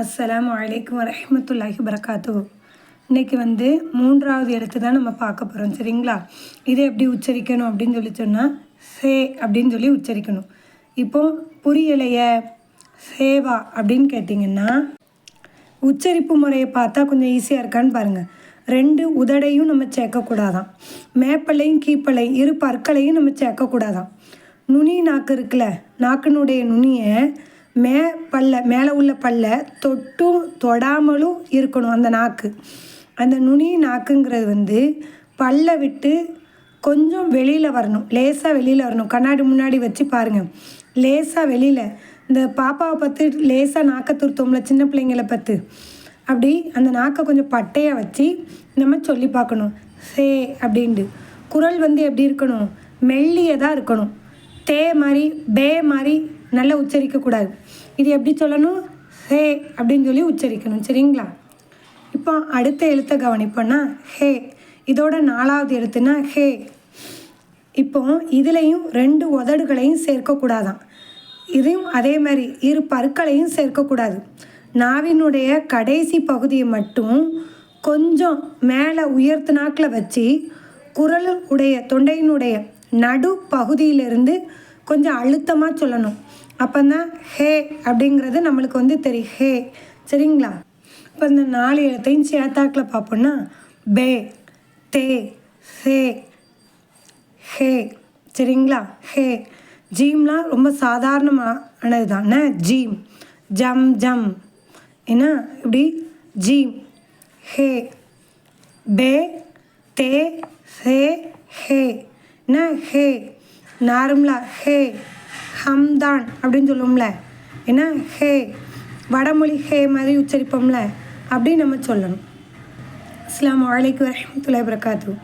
அஸ்லாம் வலைக்கம் வரமத்துல்லாஹி வரகாத்து இன்னைக்கு வந்து மூன்றாவது இடத்து தான் நம்ம பார்க்க போகிறோம் சரிங்களா? இதை எப்படி உச்சரிக்கணும் அப்படின்னு சொல்லி சொன்னால் சே அப்படின்னு சொல்லி உச்சரிக்கணும். இப்போ புரியலைய சேவா அப்படின்னு கேட்டிங்கன்னா உச்சரிப்பு முறையை பார்த்தா கொஞ்சம் ஈஸியாக இருக்கான்னு பாருங்கள் ரெண்டு உதடையும் நம்ம சேர்க்கக்கூடாதான். மேப்பலையும் கீப்பலை இரு பற்களையும் நம்ம சேர்க்கக்கூடாதான். நுனி நாக்கு இருக்குல்ல நாக்கினுடைய நுனியை மே பல்ல மேலே உள்ள பல்ல தொட்டும் தொடாமலும் இருக்கணும் அந்த நாக்கு. அந்த நுனி நாக்குங்கிறது வந்து பல்ல விட்டு கொஞ்சம் வெளியில் வரணும். லேசாக வெளியில் வரணும். கண்ணாடி முன்னாடி வச்சு பாருங்கள் லேசாக வெளியில். இந்த பாப்பாவை பார்த்து லேசாக நாக்கை துருத்தோம்ல சின்ன பிள்ளைங்களை பார்த்து. அப்படி அந்த நாக்கை கொஞ்சம் பட்டையாக வச்சு நம்ம சொல்லி பார்க்கணும். சே அப்படின்ட்டு. குரல் வந்து எப்படி இருக்கணும்? மெல்லியதாக இருக்கணும். தே மாதிரி பே மாதிரி நல்லா உச்சரிக்கக்கூடாது. இது எப்படி சொல்லணும்? ஹே அப்படின்னு சொல்லி உச்சரிக்கணும். சரிங்களா? இப்போ அடுத்த எழுத்தை கவனிப்போன்னா ஹே. இதோட நாலாவது எழுத்துனா ஹே. இப்போ இதுலேயும் ரெண்டு உதடுகளையும் சேர்க்கக்கூடாதான். இதையும் அதே மாதிரி இரு பற்களையும் சேர்க்கக்கூடாது. நாவினுடைய கடைசி பகுதியை மட்டும் கொஞ்சம் மேலே உயர்த்து நாக்கில் வச்சு குரல் உடைய தொண்டையினுடைய நடு பகுதியிலிருந்து கொஞ்சம் அழுத்தமாக சொல்லணும். அப்போந்தான் ஹே அப்படிங்கிறது நம்மளுக்கு வந்து தெரியும். ஹே. சரிங்களா? இப்போ இந்த நாலு எழுத்தையும் சேர்த்தாக்கில் பார்ப்போம்னா பே தே ஹே ஹே. சரிங்களா? ஹே. ஜீம்லாம் ரொம்ப சாதாரணமானது தானே ஜீம். ஜம் ஜம். என்ன இப்படி ஜீம். ஹே. பே தே ஹே ஹே. என்ன ஹே நார்மலாக ஹே ஹம்தான் அப்படின்னு சொல்லுவோம்ல. ஏன்னா ஹே வடமொழி ஹே மாதிரி உச்சரிப்போம்ல. அப்படின்னு நம்ம சொல்லணும். அஸ்லாம் வலைக்கு வரமத்துல வரகாத்து